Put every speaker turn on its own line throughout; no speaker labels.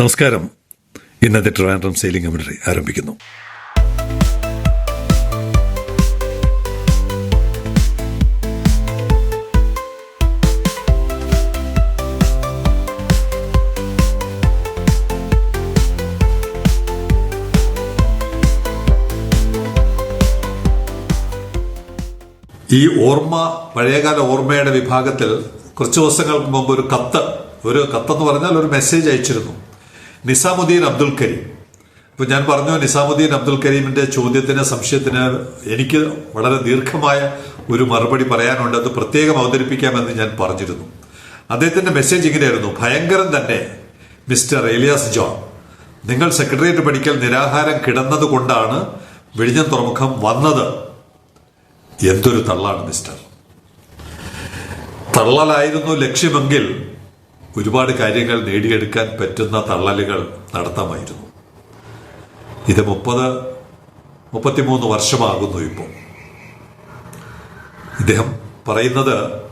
നമസ്കാരം. ഇന്നത്തെ Trivandrum sailing committee ആരംഭിക്കുന്നു. ഈ ഓർമ്മ പഴയകാല ഓർമ്മയുടെ വിഭാഗത്തിൽ കുറച്ച് ദിവസങ്ങൾക്ക് മുമ്പ് ഒരു കത്ത് ഒരു കത്തെന്ന് പറഞ്ഞാൽ ഒരു മെസ്സേജ് അയച്ചിരുന്നു. നിസാമുദ്ദീൻ അബ്ദുൽ കരീം. ഇപ്പൊ ഞാൻ പറഞ്ഞു നിസാമുദ്ദീൻ അബ്ദുൽ കരീമിന്റെ ചോദ്യത്തിന് സംശയത്തിന് എനിക്ക് വളരെ ദീർഘമായ ഒരു മറുപടി പറയാനുണ്ട്. അത് പ്രത്യേകം അവതരിപ്പിക്കാമെന്ന് ഞാൻ പറഞ്ഞിരുന്നു. അദ്ദേഹത്തിന്റെ മെസ്സേജ് ഇങ്ങനെയായിരുന്നു. ഭയങ്കരം തന്നെ മിസ്റ്റർ എലിയാസ് ജോൺ നിങ്ങൾ സെക്രട്ടേറിയറ്റ് പഠിക്കൽ നിരാഹാരം കിടന്നത് കൊണ്ടാണ് വിഴിഞ്ഞം തുറമുഖം വന്നത്. എന്തൊരു തള്ളാണ് മിസ്റ്റർ. തള്ളലായിരുന്നു ലക്ഷ്യമെങ്കിൽ ഒരുപാട് കാര്യങ്ങൾ നേടിയെടുക്കാൻ പറ്റുന്ന തള്ളലുകൾ നടത്താമായിരുന്നു. ഇത് മുപ്പത് മുപ്പത്തിമൂന്ന് വർഷമാകുന്നു ഇപ്പോൾ ഇദ്ദേഹം പറയുന്നത്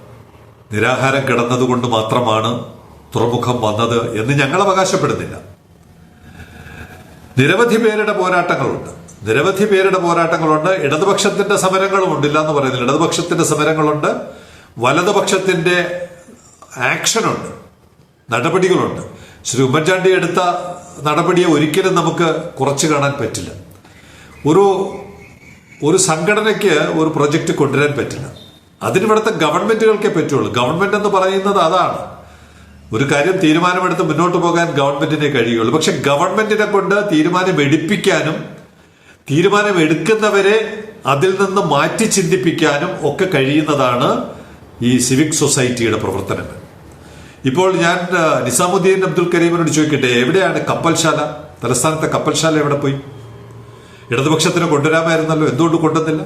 നിരാഹാരം കിടന്നതുകൊണ്ട് മാത്രമാണ് തുറമുഖം വന്നത് എന്ന് ഞങ്ങൾ അവകാശപ്പെടുന്നില്ല. നിരവധി പേരുടെ പോരാട്ടങ്ങളുണ്ട്. നിരവധി പേരുടെ പോരാട്ടങ്ങളുണ്ട്. ഇടതുപക്ഷത്തിന്റെ സമരങ്ങളും ഉണ്ടില്ല എന്ന് പറയുന്നില്ല. ഇടതുപക്ഷത്തിന്റെ സമരങ്ങളുണ്ട്. വലതുപക്ഷത്തിന്റെ ആക്ഷനുണ്ട്. നടപടികളുണ്ട്. ശ്രീ ഉമ്മൻചാണ്ടി എടുത്ത നടപടിയെ ഒരിക്കലും നമുക്ക് കുറച്ച് കാണാൻ പറ്റില്ല. ഒരു ഒരു സംഘടനയ്ക്ക് ഒരു പ്രൊജക്റ്റ് കൊണ്ടുവരാൻ പറ്റില്ല. അതിനിവിടുത്തെ ഗവൺമെന്റുകൾക്കേ പറ്റുള്ളൂ. ഗവൺമെന്റ് എന്ന് പറയുന്നത് അതാണ്. ഒരു കാര്യം തീരുമാനമെടുത്ത് മുന്നോട്ട് പോകാൻ ഗവൺമെന്റിനെ കഴിയുള്ളൂ. പക്ഷെ ഗവൺമെന്റിനെ കൊണ്ട് തീരുമാനം എടുപ്പിക്കാനും തീരുമാനം എടുക്കുന്നവരെ അതിൽ നിന്ന് മാറ്റി ചിന്തിപ്പിക്കാനും ഒക്കെ കഴിയുന്നതാണ് ഈ സിവിക് സൊസൈറ്റിയുടെ പ്രവർത്തനങ്ങൾ. ഇപ്പോൾ ഞാൻ നിസാമുദ്ദീൻ അബ്ദുൽ കരീമിനോട് ചോദിക്കട്ടെ എവിടെയാണ് കപ്പൽശാല? തലസ്ഥാനത്തെ കപ്പൽശാല എവിടെ പോയി? ഇടതുപക്ഷത്തിന് കൊണ്ടുവരാമായിരുന്നല്ലോ എന്തുകൊണ്ട് കൊണ്ടുവന്നില്ല?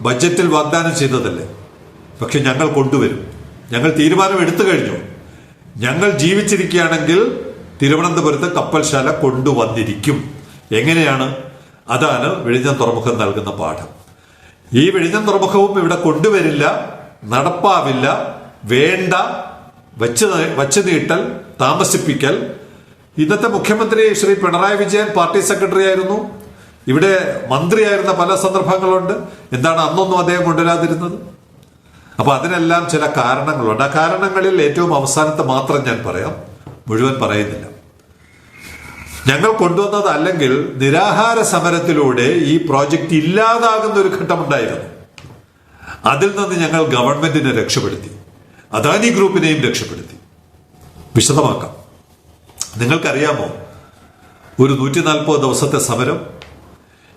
ബജറ്റിൽ വാഗ്ദാനം ചെയ്തതല്ലേ? പക്ഷെ ഞങ്ങൾ കൊണ്ടുവരും. ഞങ്ങൾ തീരുമാനം എടുത്തു കഴിഞ്ഞു. ഞങ്ങൾ ജീവിച്ചിരിക്കുകയാണെങ്കിൽ തിരുവനന്തപുരത്ത് കപ്പൽശാല കൊണ്ടുവന്നിരിക്കും. എങ്ങനെയാണ്? അതാണ് വിഴിഞ്ഞം തുറമുഖം നൽകുന്ന പാഠം. ഈ വിഴിഞ്ഞം തുറമുഖവും ഇവിടെ കൊണ്ടുവരില്ല നടപ്പാവില്ല വേണ്ട വച്ച് വച്ച് നീട്ടൽ താമസിപ്പിക്കൽ. ഇന്നത്തെ മുഖ്യമന്ത്രി ശ്രീ പിണറായി വിജയൻ പാർട്ടി സെക്രട്ടറി ആയിരുന്നു. ഇവിടെ മന്ത്രിയായിരുന്ന പല സന്ദർഭങ്ങളുണ്ട്. എന്താണ് അന്നൊന്നും അദ്ദേഹം കൊണ്ടുവരാതിരുന്നത്? അപ്പൊ അതിനെല്ലാം ചില കാരണങ്ങളുണ്ട്. ആ കാരണങ്ങളിൽ ഏറ്റവും അവസാനത്തെ മാത്രം ഞാൻ പറയാം. മുഴുവൻ പറയുന്നില്ല. ഞങ്ങൾ കൊണ്ടുവന്നത് അല്ലെങ്കിൽ നിരാഹാര സമരത്തിലൂടെ ഈ പ്രോജക്റ്റ് ഇല്ലാതാകുന്ന ഒരു ഘട്ടമുണ്ടായിരുന്നു. അതിൽ നിന്ന് ഞങ്ങൾ ഗവൺമെന്റിനെ രക്ഷപ്പെടുത്തി. അദാനി ഗ്രൂപ്പിനെയും രക്ഷപ്പെടുത്തി. വിശദമാക്കാം. നിങ്ങൾക്കറിയാമോ ഒരു നൂറ്റി നാൽപ്പത് ദിവസത്തെ സമരം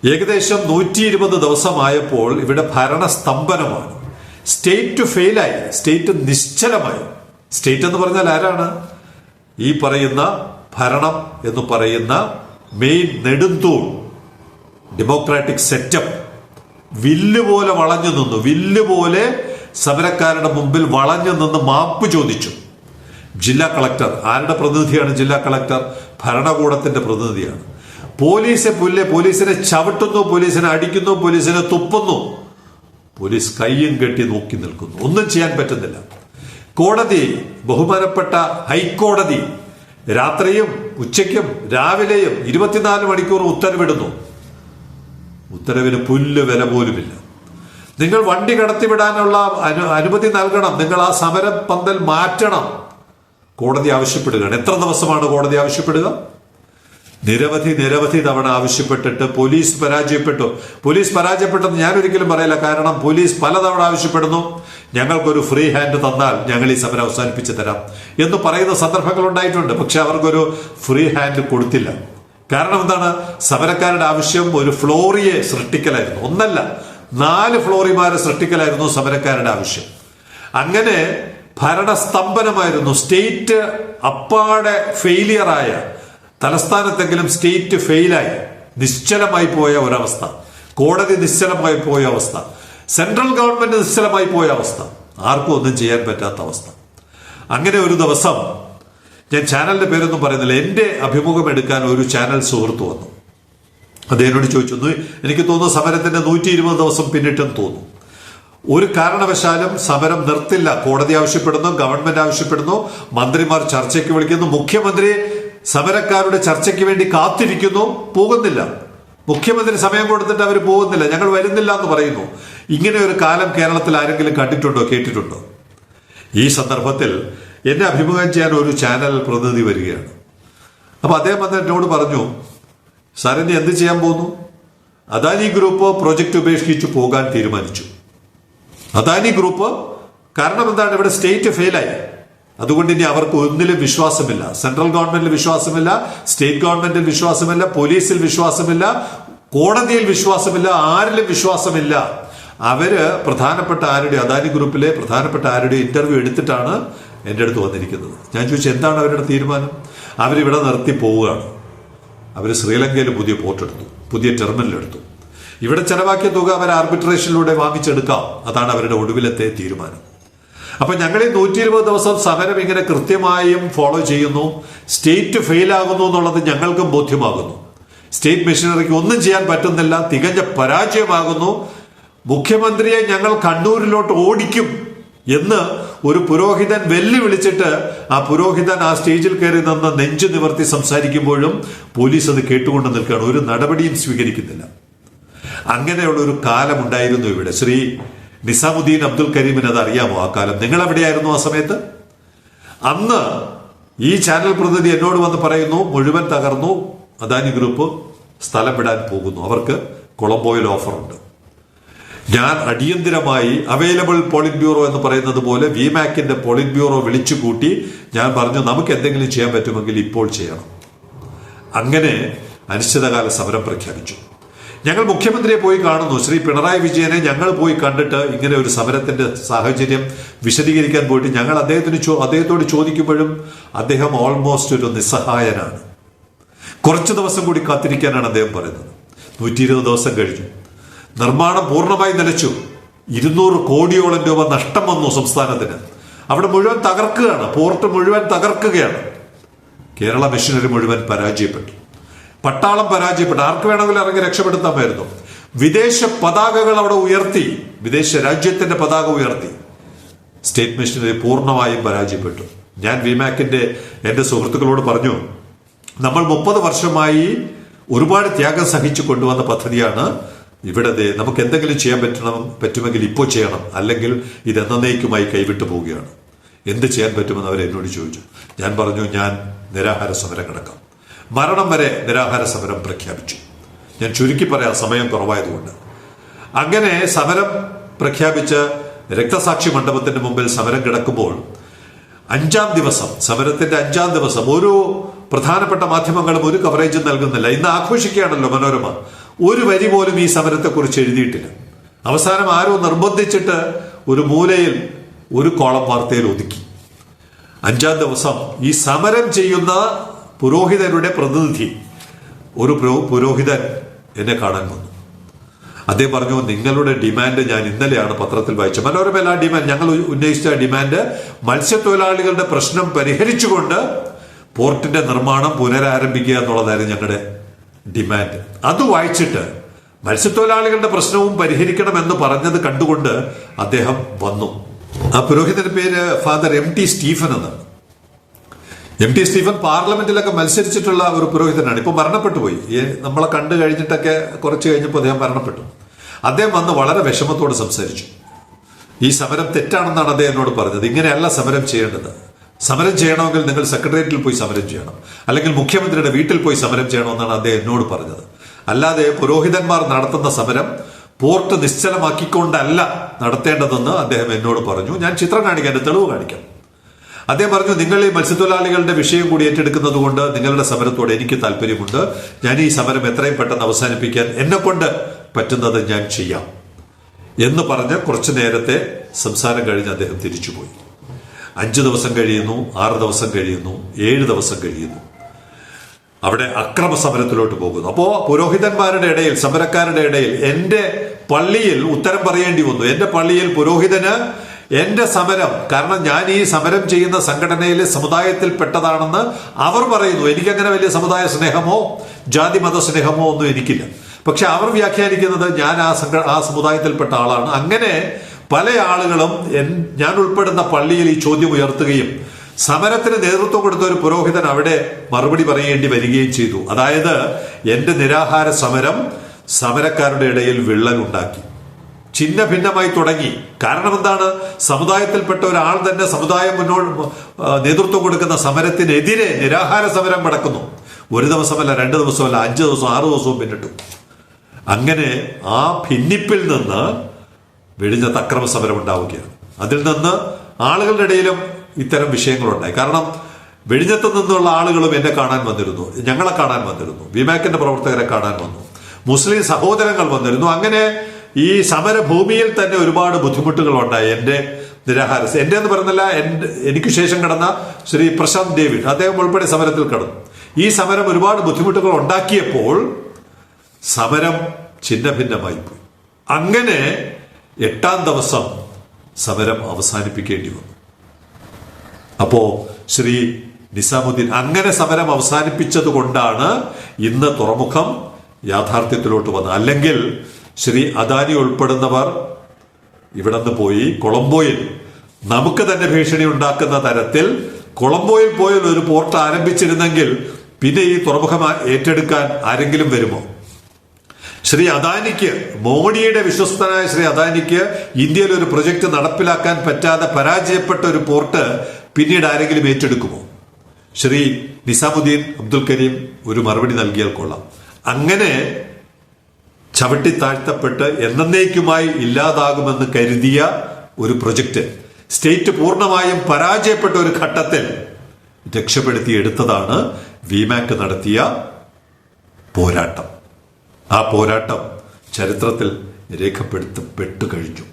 ഏകദേശം നൂറ്റി ഇരുപത് ദിവസമായപ്പോൾ ഇവിടെ ഭരണ ഭരണസ്തംഭനമാണ് സ്റ്റേറ്റ് ഫെയിലായി സ്റ്റേറ്റ് നിശ്ചലമായി. സ്റ്റേറ്റ് എന്ന് പറഞ്ഞാൽ ആരാണ്? ഈ പറയുന്ന ഭരണം എന്ന് പറയുന്ന മെയിൻ നെടുന്തൂൺ. ഡെമോക്രാറ്റിക് സെറ്റപ്പ് വില്ല് പോലെ വളഞ്ഞു നിന്നു. വില്ല് പോലെ സമരക്കാരുടെ മുമ്പിൽ വളഞ്ഞു നിന്ന് മാപ്പ് ചോദിച്ചു. ജില്ലാ കളക്ടർ ആരുടെ പ്രതിനിധിയാണ് ജില്ലാ കളക്ടർ? ഭരണകൂടത്തിന്റെ പ്രതിനിധിയാണ്. പോലീസെ പുല്ലെ പോലീസിനെ ചവിട്ടുന്നു പോലീസിനെ അടിക്കുന്നു പോലീസിനെ തുപ്പുന്നു. പോലീസ് കയ്യും കെട്ടി നോക്കി നിൽക്കുന്നു. ഒന്നും ചെയ്യാൻ പറ്റുന്നില്ല. കോടതി ബഹുമാനപ്പെട്ട ഹൈക്കോടതി രാത്രിയും ഉച്ചയ്ക്കും രാവിലെയും ഇരുപത്തിനാല് മണിക്കൂർ ഉത്തരവിടുന്നു. ഉത്തരവിന് പുല്ല് വില പോലുമില്ല. നിങ്ങൾ വണ്ടി കടത്തിവിടാനുള്ള അനു അനുമതി നൽകണം. നിങ്ങൾ ആ സമരം പന്തൽ മാറ്റണം. കോടതി ആവശ്യപ്പെടുകയാണ്. എത്ര ദിവസമാണ് കോടതി ആവശ്യപ്പെടുക? നിരവധി നിരവധി തവണ ആവശ്യപ്പെട്ടിട്ട് പോലീസ് പരാജയപ്പെട്ടു. പോലീസ് പരാജയപ്പെട്ടെന്ന് ഞാൻ ഒരിക്കലും പറയില്ല. കാരണം പോലീസ് പലതവണ ആവശ്യപ്പെടുന്നു. ഞങ്ങൾക്കൊരു ഫ്രീ ഹാൻഡ് തന്നാൽ ഞങ്ങൾ ഈ സമരം അവസാനിപ്പിച്ച് തരാം എന്ന് പറയുന്ന സന്ദർഭങ്ങൾ ഉണ്ടായിട്ടുണ്ട്. പക്ഷെ അവർക്കൊരു ഫ്രീ ഹാൻഡ് കൊടുത്തില്ല. കാരണം എന്താണ്? സമരക്കാരുടെ ആവശ്യം ഒരു ഫ്ലോറിയെ സൃഷ്ടിക്കലായിരുന്നു. ഒന്നല്ല നാല് ഫ്ലോറിമാരെ സൃഷ്ടിക്കലായിരുന്നു സമരക്കാരുടെ ആവശ്യം. അങ്ങനെ ഭരണസ്തംഭനമായിരുന്നു. സ്റ്റേറ്റ് അപ്പാടെ ഫെയിലിയറായ തലസ്ഥാനത്തെങ്കിലും സ്റ്റേറ്റ് ഫെയിലായി. നിശ്ചലമായി പോയ ഒരവസ്ഥ. കോടതി നിശ്ചലമായി പോയ അവസ്ഥ. സെൻട്രൽ ഗവൺമെന്റ് നിശ്ചലമായി പോയ അവസ്ഥ. ആർക്കും ഒന്നും ചെയ്യാൻ പറ്റാത്ത അവസ്ഥ. അങ്ങനെ ഒരു ദിവസം ഞാൻ ചാനലിന്റെ പേരൊന്നും പറയുന്നില്ല എന്റെ അഭിമുഖം എടുക്കാൻ ഒരു ചാനൽ സുഹൃത്ത് വന്നു. അദ്ദേഹത്തോട് ചോദിച്ചു എനിക്ക് തോന്നുന്നു സമരത്തിന്റെ നൂറ്റി ഇരുപത് ദിവസം പിന്നിട്ടെന്ന് തോന്നുന്നു. ഒരു കാരണവശാലും സമരം നിർത്തില്ല. കോടതി ആവശ്യപ്പെടുന്നു ഗവൺമെന്റ് ആവശ്യപ്പെടുന്നു മന്ത്രിമാർ ചർച്ചയ്ക്ക് വിളിക്കുന്നു. മുഖ്യമന്ത്രി സമരക്കാരുടെ ചർച്ചയ്ക്ക് വേണ്ടി കാത്തിരിക്കുന്നു പോകുന്നില്ല. മുഖ്യമന്ത്രി സമയം കൊടുത്തിട്ട് അവർ പോകുന്നില്ല. ഞങ്ങൾ വരുന്നില്ല എന്ന് പറയുന്നു. ഇങ്ങനെ ഒരു കാലം കേരളത്തിൽ ആരെങ്കിലും കണ്ടിട്ടുണ്ടോ കേട്ടിട്ടുണ്ടോ? ഈ സന്ദർഭത്തിൽ എന്നെ അഭിമുഖം ചെയ്യാൻ ഒരു ചാനൽ പ്രതിനിധി വരികയാണ്. അപ്പൊ അദ്ദേഹം വന്ന് എന്നോട് പറഞ്ഞു സാർ ഇനി എന്ത് ചെയ്യാൻ പോകുന്നു? അദാനി ഗ്രൂപ്പ് പ്രോജക്റ്റ് ഉപേക്ഷിച്ച് പോകാൻ തീരുമാനിച്ചു. അദാനി ഗ്രൂപ്പ് കാരണം എന്താണ്? ഇവിടെ സ്റ്റേറ്റ് ഫെയിലായി അതുകൊണ്ട് ഇനി അവർക്ക് ഒന്നിലും വിശ്വാസമില്ല. സെൻട്രൽ ഗവൺമെന്റിൽ വിശ്വാസമില്ല സ്റ്റേറ്റ് ഗവൺമെന്റിൽ വിശ്വാസമില്ല പോലീസിൽ വിശ്വാസമില്ല കോടതിയിൽ വിശ്വാസമില്ല ആരിലും വിശ്വാസമില്ല. അവർ പ്രധാനപ്പെട്ട ആരുടെ അദാനി ഗ്രൂപ്പിലെ പ്രധാനപ്പെട്ട ആരുടെ ഇന്റർവ്യൂ എടുത്തിട്ടാണ് എന്റെ അടുത്ത് വന്നിരിക്കുന്നത്. ഞാൻ ചോദിച്ചു എന്താണ് അവരുടെ തീരുമാനം? അവരിവിടെ നിർത്തി പോവുകയാണ്. അവർ ശ്രീലങ്കയിൽ പുതിയ പോർട്ട് എടുത്തു പുതിയ ടെർമിനൽ എടുത്തു. ഇവിടെ ചെലവാക്കിയ തുക അവർ ആർബിട്രേഷനിലൂടെ വാങ്ങിച്ചെടുക്കാം. അതാണ് അവരുടെ ഒടുവിലത്തെ തീരുമാനം. അപ്പൊ ഞങ്ങൾ ഈ നൂറ്റി ഇരുപത് ദിവസം സമരം ഇങ്ങനെ കൃത്യമായും ഫോളോ ചെയ്യുന്നു. സ്റ്റേറ്റ് ഫെയിൽ ആകുന്നു എന്നുള്ളത് ഞങ്ങൾക്കും ബോധ്യമാകുന്നു. സ്റ്റേറ്റ് മെഷീനറിക്ക് ഒന്നും ചെയ്യാൻ പറ്റുന്നില്ല തികഞ്ഞ പരാജയമാകുന്നു. മുഖ്യമന്ത്രിയെ ഞങ്ങൾ കണ്ണൂരിലോട്ട് ഓടിക്കും. എന്ന് ഒരു പുരോഹിതൻ വെല്ലുവിളിച്ചിട്ട് ആ പുരോഹിതൻ ആ സ്റ്റേജിൽ കയറി നിന്ന് നെഞ്ചു നിവർത്തി സംസാരിക്കുമ്പോഴും പോലീസ് അത് കേട്ടുകൊണ്ട് നിൽക്കുകയാണ്. ഒരു നടപടിയും സ്വീകരിക്കുന്നില്ല. അങ്ങനെയുള്ള ഒരു കാലം ഉണ്ടായിരുന്നു ഇവിടെ. ശ്രീ നിസാമുദ്ദീൻ അബ്ദുൽ കരീമിന് അത് അറിയാമോ? ആ കാലം. നിങ്ങൾ എവിടെയായിരുന്നു ആ സമയത്ത്? അന്ന് ഈ ചാനൽ പ്രതിനിധി എന്നോട് വന്ന് പറയുന്നു മുഴുവൻ തകർന്നു അദാനി ഗ്രൂപ്പ് സ്ഥലം വിടാൻ പോകുന്നു. അവർക്ക് കൊളംബോയിൽ ഓഫറുണ്ട്. ഞാൻ അടിയന്തിരമായി അവൈലബിൾ പോളിറ്റ് ബ്യൂറോ എന്ന് പറയുന്നത് പോലെ വിമാക്കിന്റെ പോളിറ്റ് ബ്യൂറോ വിളിച്ചു കൂട്ടി ഞാൻ പറഞ്ഞു നമുക്ക് എന്തെങ്കിലും ചെയ്യാൻ പറ്റുമെങ്കിൽ ഇപ്പോൾ ചെയ്യണം. അങ്ങനെ അനിശ്ചിതകാല സമരം പ്രഖ്യാപിച്ചു. ഞങ്ങൾ മുഖ്യമന്ത്രിയെ പോയി കാണുന്നു. ശ്രീ പിണറായി വിജയനെ ഞങ്ങൾ പോയി കണ്ടിട്ട് ഇങ്ങനെ ഒരു സമരത്തിന്റെ സാഹചര്യം വിശദീകരിക്കാൻ പോയിട്ട് ഞങ്ങൾ അദ്ദേഹത്തിന് അദ്ദേഹത്തോട് ചോദിക്കുമ്പോഴും അദ്ദേഹം ഓൾമോസ്റ്റ് ഒരു നിസ്സഹായനാണ്. കുറച്ച് ദിവസം കൂടി കാത്തിരിക്കാനാണ് അദ്ദേഹം പറയുന്നത്. നൂറ്റി ഇരുപത് ദിവസം കഴിഞ്ഞു. നിർമ്മാണം പൂർണമായി നിലച്ചു ഇരുന്നൂറ് കോടിയോളം രൂപ നഷ്ടം വന്നു സംസ്ഥാനത്തിന്. അവിടെ മുഴുവൻ തകർക്കുകയാണ്. പോർട്ട് മുഴുവൻ തകർക്കുകയാണ്. കേരള മിഷനറി മുഴുവൻ പരാജയപ്പെട്ടു. പട്ടാളം പരാജയപ്പെട്ടു. ആർക്ക് വേണമെങ്കിലും ഇറങ്ങി രക്ഷപ്പെടുത്താമായിരുന്നു. വിദേശ പതാകകൾ അവിടെ ഉയർത്തി. വിദേശ രാജ്യത്തിന്റെ പതാക ഉയർത്തി. സ്റ്റേറ്റ് മിഷനറി പൂർണമായും പരാജയപ്പെട്ടു. ഞാൻ വിമാക്കിന്റെ എന്റെ സുഹൃത്തുക്കളോട് പറഞ്ഞു നമ്മൾ മുപ്പത് വർഷമായി ഒരുപാട് ത്യാഗം സഹിച്ചു കൊണ്ടുവന്ന പദ്ധതിയാണ് ഇവിടെ നമുക്ക് എന്തെങ്കിലും ചെയ്യാൻ പറ്റണം പറ്റുമെങ്കിൽ ഇപ്പോൾ ചെയ്യണം അല്ലെങ്കിൽ ഇത് എന്നേക്കുമായി കൈവിട്ടു പോവുകയാണ്. എന്ത് ചെയ്യാൻ പറ്റുമെന്ന് അവർ എന്നോട് ചോദിച്ചു. ഞാൻ പറഞ്ഞു ഞാൻ നിരാഹാര സമരം കിടക്കാം. മരണം വരെ നിരാഹാര സമരം പ്രഖ്യാപിച്ചു. ഞാൻ ചുരുക്കി പറയാം സമയം കുറവായതുകൊണ്ട്. അങ്ങനെ സമരം പ്രഖ്യാപിച്ച് രക്തസാക്ഷി മണ്ഡപത്തിന്റെ മുമ്പിൽ സമരം കിടക്കുമ്പോൾ അഞ്ചാം ദിവസം സമരത്തിന്റെ അഞ്ചാം ദിവസം ഓരോ പ്രധാനപ്പെട്ട മാധ്യമങ്ങളും ഒരു കവറേജും നൽകുന്നില്ല. ഇന്ന് ആഘോഷിക്കുകയാണല്ലോ മനോരമ. ഒരു വരി പോലും ഈ സമരത്തെക്കുറിച്ച് എഴുതിയിട്ടില്ല. അവസാനം ആരോ നിർബന്ധിച്ചിട്ട് ഒരു മൂലയിൽ ഒരു കോളം വാർത്തയിൽ ഒതുക്കി. അഞ്ചാം ദിവസം ഈ സമരം ചെയ്യുന്ന പുരോഹിതരുടെ പ്രതിനിധി ഒരു പുരോ- പുരോഹിതൻ എന്നെ കാണാൻ വന്നു. അദ്ദേഹം പറഞ്ഞു നിങ്ങളുടെ ഡിമാൻഡ് ഞാൻ ഇന്നലെയാണ് പത്രത്തിൽ വായിച്ചത്. മനോരമ എല്ലാ ഡിമാൻഡ് ഞങ്ങൾ ഉന്നയിച്ച ഡിമാൻഡ് മത്സ്യത്തൊഴിലാളികളുടെ പ്രശ്നം പരിഹരിച്ചുകൊണ്ട് പോർട്ടിന്റെ നിർമ്മാണം പുനരാരംഭിക്കുക എന്നുള്ളതായിരുന്നു ഞങ്ങളുടെ ഡിമാൻഡ് അത് വായിച്ചിട്ട് മത്സ്യത്തൊഴിലാളികളുടെ പ്രശ്നവും പരിഹരിക്കണം എന്ന് പറഞ്ഞത് കണ്ടുകൊണ്ട് അദ്ദേഹം വന്നു. ആ പുരോഹിതന്റെ പേര് ഫാദർ എം ടി സ്റ്റീഫൻ എന്നാണ്. എം ടി സ്റ്റീഫൻ പാർലമെന്റിലൊക്കെ മത്സരിച്ചിട്ടുള്ള ഒരു പുരോഹിതനാണ്. ഇപ്പൊ മരണപ്പെട്ടു പോയി. നമ്മളെ കണ്ടു കഴിഞ്ഞിട്ടൊക്കെ കുറച്ച് കഴിഞ്ഞപ്പോൾ അദ്ദേഹം മരണപ്പെട്ടു. അദ്ദേഹം വന്ന് വളരെ വിഷമത്തോട് സംസാരിച്ചു. ഈ സമരം തെറ്റാണെന്നാണ് അദ്ദേഹം എന്നോട് പറഞ്ഞത്. ഇങ്ങനെയല്ല സമരം ചെയ്യേണ്ടത്. സമരം ചെയ്യണമെങ്കിൽ നിങ്ങൾ സെക്രട്ടേറിയറ്റിൽ പോയി സമരം ചെയ്യണം. അല്ലെങ്കിൽ മുഖ്യമന്ത്രിയുടെ വീട്ടിൽ പോയി സമരം ചെയ്യണമെന്നാണ് അദ്ദേഹം എന്നോട് പറഞ്ഞത്. അല്ലാതെ പുരോഹിതന്മാർ നടത്തുന്ന സമരം പോർട്ട് നിശ്ചലമാക്കിക്കൊണ്ടല്ല നടത്തേണ്ടതെന്ന് അദ്ദേഹം എന്നോട് പറഞ്ഞു. ഞാൻ ചിത്രം കാണിക്കാം എന്റെ തെളിവ് കാണിക്കാം. അദ്ദേഹം പറഞ്ഞു നിങ്ങൾ ഈ മത്സ്യത്തൊഴിലാളികളുടെ വിഷയം കൂടി ഏറ്റെടുക്കുന്നത് കൊണ്ട് നിങ്ങളുടെ സമരത്തോട് എനിക്ക് താല്പര്യമുണ്ട്. ഞാൻ ഈ സമരം എത്രയും പെട്ടെന്ന് അവസാനിപ്പിക്കാൻ എന്നെ കൊണ്ട് പറ്റുന്നത് ഞാൻ ചെയ്യാം. എന്ന് പറഞ്ഞ് കുറച്ചു നേരത്തെ സംസാരം കഴിഞ്ഞ് അദ്ദേഹം തിരിച്ചുപോയി. അഞ്ചു ദിവസം കഴിയുന്നു ആറ് ദിവസം കഴിയുന്നു ഏഴ് ദിവസം കഴിയുന്നു. അവിടെ അക്രമ സമരത്തിലോട്ട് പോകുന്നു. അപ്പോ പുരോഹിതന്മാരുടെ ഇടയിൽ സമരക്കാരുടെ ഇടയിൽ എന്റെ പള്ളിയിൽ ഉത്തരം പറയേണ്ടി വന്നു. എന്റെ പള്ളിയിൽ പുരോഹിതന് എന്റെ സമരം കാരണം ഞാൻ ഈ സമരം ചെയ്യുന്ന സംഘടനയിലെ സമുദായത്തിൽ പെട്ടതാണെന്ന് അവർ പറയുന്നു. എനിക്കങ്ങനെ വലിയ സമുദായ സ്നേഹമോ ജാതി മത സ്നേഹമോ ഒന്നും എനിക്കില്ല. പക്ഷെ അവർ വ്യാഖ്യാനിക്കുന്നത് ഞാൻ ആ സംഘ ആ സമുദായത്തിൽപ്പെട്ട ആളാണ്. അങ്ങനെ പല ആളുകളും ഞാൻ ഉൾപ്പെടുന്ന പള്ളിയിൽ ഈ ചോദ്യം ഉയർത്തുകയും സമരത്തിന് നേതൃത്വം കൊടുത്ത ഒരു പുരോഹിതൻ അവിടെ മറുപടി പറയേണ്ടി വരികയും ചെയ്തു. അതായത് എന്റെ നിരാഹാര സമരം സമരക്കാരുടെ ഇടയിൽ വിള്ളൽ ഉണ്ടാക്കി. ചിഹ്ന ഭിന്നമായി തുടങ്ങി. കാരണം എന്താണ്? സമുദായത്തിൽപ്പെട്ട ഒരാൾ തന്നെ സമുദായം മുന്നോട്ട് നേതൃത്വം കൊടുക്കുന്ന സമരത്തിനെതിരെ നിരാഹാര സമരം നടക്കുന്നു. ഒരു ദിവസമല്ല രണ്ട് ദിവസമല്ല അഞ്ച് ദിവസം ആറ് ദിവസവും പിന്നിട്ടു. അങ്ങനെ ആ ഭിന്നിപ്പിൽ നിന്ന് വെടിഞ്ഞ അക്രമ സമരം ഉണ്ടാവുകയാണ്. അതിൽ നിന്ന് ആളുകളുടെ ഇടയിലും ഇത്തരം വിഷയങ്ങളുണ്ടായി. കാരണം വെടിഞ്ഞത്ത് നിന്നുള്ള ആളുകളും എന്നെ കാണാൻ വന്നിരുന്നു. ഞങ്ങളെ കാണാൻ വന്നിരുന്നു. വിമാക്കിന്റെ പ്രവർത്തകരെ കാണാൻ വന്നു. മുസ്ലിം സഹോദരങ്ങൾ വന്നിരുന്നു. അങ്ങനെ ഈ സമരഭൂമിയിൽ തന്നെ ഒരുപാട് ബുദ്ധിമുട്ടുകൾ ഉണ്ടായി എന്റെ നിരാഹാര എന്റെ എന്ന് പറഞ്ഞല്ല എന്റെ എനിക്ക് ശേഷം കടന്ന ശ്രീ പ്രശാന്ത് ഡേവിഡ്. അദ്ദേഹം ഉൾപ്പെടെ സമരത്തിൽ കടന്നു. ഈ സമരം ഒരുപാട് ബുദ്ധിമുട്ടുകൾ ഉണ്ടാക്കിയപ്പോൾ സമരം ഛിന്നഭിന്നമായി പോയി. അങ്ങനെ എട്ടാം ദിവസം സമരം അവസാനിപ്പിക്കേണ്ടി വന്നു. അപ്പോ ശ്രീ നിസാമുദ്ദീൻ അങ്ങനെ സമരം അവസാനിപ്പിച്ചത് കൊണ്ടാണ് ഇന്ന് തുറമുഖം യാഥാർത്ഥ്യത്തിലോട്ട് വന്നത്. അല്ലെങ്കിൽ ശ്രീ അദാനി ഉൾപ്പെടുന്നവർ ഇവിടെ നിന്ന് പോയി കൊളംബോയിൽ നമുക്ക് തന്നെ ഭീഷണി ഉണ്ടാക്കുന്ന തരത്തിൽ കൊളംബോയിൽ പോയി ഒരു പോർട്ട് ആരംഭിച്ചിരുന്നെങ്കിൽ പിന്നെ ഈ തുറമുഖം ഏറ്റെടുക്കാൻ ആരെങ്കിലും വരുമോ? ശ്രീ അദാനിക്ക് മോഡിയുടെ വിശ്വസ്തനായ ശ്രീ അദാനിക്ക് ഇന്ത്യയിൽ ഒരു പ്രൊജക്ട് നടപ്പിലാക്കാൻ പറ്റാതെ പരാജയപ്പെട്ട ഒരു പോർട്ട് പിന്നീട് ആരെങ്കിലും ഏറ്റെടുക്കുമോ? ശ്രീ നിസാമുദ്ദീൻ അബ്ദുൽ കരീം ഒരു മറുപടി നൽകിയാൽ കൊള്ളാം. അങ്ങനെ ചവിട്ടി താഴ്ത്തപ്പെട്ട് എന്നേക്കുമായി ഇല്ലാതാകുമെന്ന് കരുതിയ ഒരു പ്രൊജക്ട് സ്റ്റേറ്റ് പൂർണമായും പരാജയപ്പെട്ട ഒരു ഘട്ടത്തിൽ രക്ഷപ്പെടുത്തി എടുത്തതാണ് വിമാക്ക് നടത്തിയ പോരാട്ടം. ആ പോരാട്ടം ചരിത്രത്തിൽ രേഖപ്പെടുത്തപ്പെട്ടു കഴിഞ്ഞു.